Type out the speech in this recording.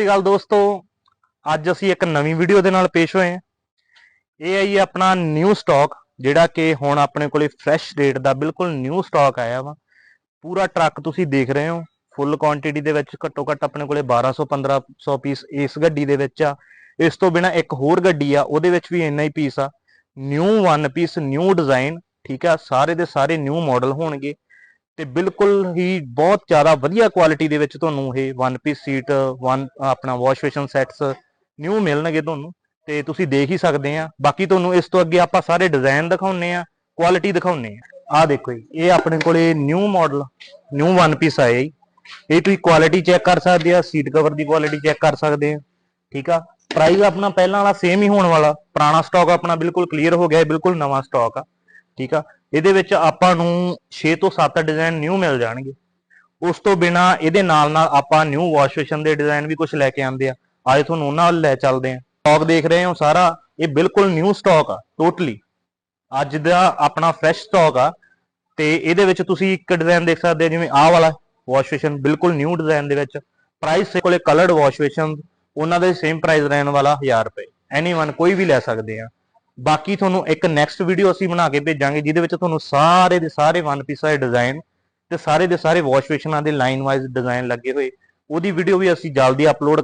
ਸਤਿ ਸ਼੍ਰੀ ਦੋਸਤੋ। ਅੱਜ ਅਸੀਂ ਇੱਕ ਨਵੀਂ ਵੀਡੀਓ ਦੇ ਨਾਲ ਪੇਸ਼ ਹੋਏ ਹਾਂ। ਇਹ ਹੈ ਜੀ ਆਪਣਾ ਨਿਊ ਸਟਾਕ ਜਿਹੜਾ ਕਿ ਹੁਣ ਆਪਣੇ ਕੋਲੇ ਫਰੈਸ਼ ਰੇਟ ਦਾ ਬਿਲਕੁਲ ਨਿਊ ਸਟਾਕ ਆਇਆ ਵਾ। ਪੂਰਾ ਟਰੱਕ ਤੁਸੀਂ ਦੇਖ ਰਹੇ ਹੋ। ਫੁੱਲ ਕੁਆਂਟੀਟੀ ਦੇ ਵਿੱਚ ਘੱਟੋ ਘੱਟ ਆਪਣੇ ਕੋਲੇ 1200 1500 ਪੀਸ ਇਸ ਗੱਡੀ ਦੇ ਵਿੱਚ ਆ। ਇਸ ਤੋਂ ਬਿਨਾ ਇੱਕ ਹੋਰ ਗੱਡੀ ਆ, ਉਹਦੇ ਵਿੱਚ ਵੀ ਇੰਨਾ ਹੀ ਪੀਸ ਆ। New one piece new design ਠੀਕ ਆ? ਸਾਰੇ ਦੇ ਸਾਰੇ ਨਿਊ ਮਾਡਲ ਹੋਣਗੇ। ਤੇ ਬਿਲਕੁਲ ਹੀ ਬਹੁਤ ਜ਼ਿਆਦਾ ਵਧੀਆ ਕੁਆਲਿਟੀ ਦੇ ਵਿੱਚ ਤੁਹਾਨੂੰ ਇਹ ਵਨ ਪੀਸ ਸੀਟ ਵਨ ਆਪਣਾ ਵਾਸ਼ ਬੇਸ਼ਨ ਸੈਟਸ ਨਿਊ ਮਿਲਣਗੇ ਤੁਹਾਨੂੰ ਤੇ ਤੁਸੀਂ ਦੇਖ ਹੀ ਸਕਦੇ ਆ ਬਾਕੀ ਤੁਹਾਨੂੰ ਇਸ ਤੋਂ ਅੱਗੇ ਆਪਾਂ ਸਾਰੇ ਡਿਜ਼ਾਈਨ ਦਿਖਾਉਨੇ ਆ ਕੁਆਲਿਟੀ ਦਿਖਾਉਨੇ ਆ ਆਹ ਦੇਖੋ ਜੀ, ਇਹ ਆਪਣੇ ਕੋਲੇ new model new one piece ਆਇਆ ਜੀ। ਇਹ ਤੁਸੀਂ ਕੁਆਲਿਟੀ ਚੈੱਕ ਕਰ ਸਕਦੇ ਆ ਸੀਟ ਕਵਰ ਦੀ ਕੁਆਲਿਟੀ ਚੈੱਕ ਕਰ ਸਕਦੇ ਆ, ਠੀਕ ਆ? ਪ੍ਰਾਈਸ ਆਪਣਾ ਪਹਿਲਾਂ ਵਾਲਾ ਸੇਮ ਹੀ ਹੋਣ ਵਾਲਾ, ਪੁਰਾਣਾ ਸਟਾਕ ਆਪਣਾ ਬਿਲਕੁਲ ਕਲੀਅਰ ਹੋ ਗਿਆ ਹੈ ਬਿਲਕੁਲ ਨਵਾਂ ਸਟਾਕ ਆ, ਠੀਕ ਆ? ਇਹਦੇ ਵਿੱਚ ਆਪਾਂ ਨੂੰ 6 ਤੋਂ 7 ਡਿਜ਼ਾਈਨ ਨਿਊ ਮਿਲ ਜਾਣਗੇ। ਉਸ ਤੋਂ ਬਿਨਾ ਇਹਦੇ ਨਾਲ ਨਾਲ ਆਪਾਂ ਨਿਊ ਵਾਸ਼ ਬੇਸ਼ਨ ਦੇ ਡਿਜ਼ਾਈਨ ਵੀ ਕੁਝ ਲੈ ਕੇ ਆਂਦੇ ਆ। ਅੱਜ ਤੁਹਾਨੂੰ ਉਹਨਾਂ ਵੱਲ ਲੈ ਚੱਲਦੇ ਆ। ਸਟਾਕ ਦੇਖ ਰਹੇ ਹੋ ਸਾਰਾ, ਇਹ ਬਿਲਕੁਲ ਨਿਊ ਸਟਾਕ ਆ ਟੋਟਲੀ ਅੱਜ ਦਾ ਆਪਣਾ ਫਰੈਸ਼ ਸਟਾਕ ਆ, ਤੇ ਇਹਦੇ ਵਿੱਚ ਤੁਸੀਂ ਇੱਕ ਡਿਜ਼ਾਈਨ ਦੇਖ ਸਕਦੇ ਹੋ, ਜਿਵੇਂ ਆਹ ਵਾਲਾ ਵਾਸ਼ ਬੇਸ਼ਨ ਬਿਲਕੁਲ ਨਿਊ ਡਿਜ਼ਾਈਨ ਦੇ ਵਿੱਚ। ਪ੍ਰਾਈਸ ਕੋਲੇ ਕਲਰਡ ਵਾਸ਼ ਬੇਸ਼ਨ ਉਹਨਾਂ ਦੇ ਸੇਮ ਪ੍ਰਾਈਸ ਰਹਿਣ ਵਾਲਾ 1000 ਰੁਪਏ। ਐਨੀਵਨ ਕੋਈ ਵੀ ਲੈ ਸਕਦੇ ਆ। ਬਾਕੀ ਤੁਹਾਨੂੰ ਇੱਕ ਨੈਕਸਟ ਵੀਡੀਓ ਅਸੀਂ ਬਣਾ ਕੇ ਭੇਜਾਂਗੇ, ਜਿਹਦੇ ਵਿੱਚ ਤੁਹਾਨੂੰ ਸਾਰੇ ਦੇ ਸਾਰੇ ਵਨ ਪੀਸ ਦੇ ਡਿਜ਼ਾਈਨ ਤੇ ਸਾਰੇ ਦੇ ਸਾਰੇ ਵਾਸ਼ ਬੇਸ਼ਨਾਂ ਦੇ ਲਾਈਨ ਵਾਈਜ਼ ਡਿਜ਼ਾਈਨ ਲੱਗੇ ਹੋਏ। ਉਹਦੀ ਵੀਡੀਓ ਵੀ ਅਸੀਂ ਜਲਦੀ ਅਪਲੋਡ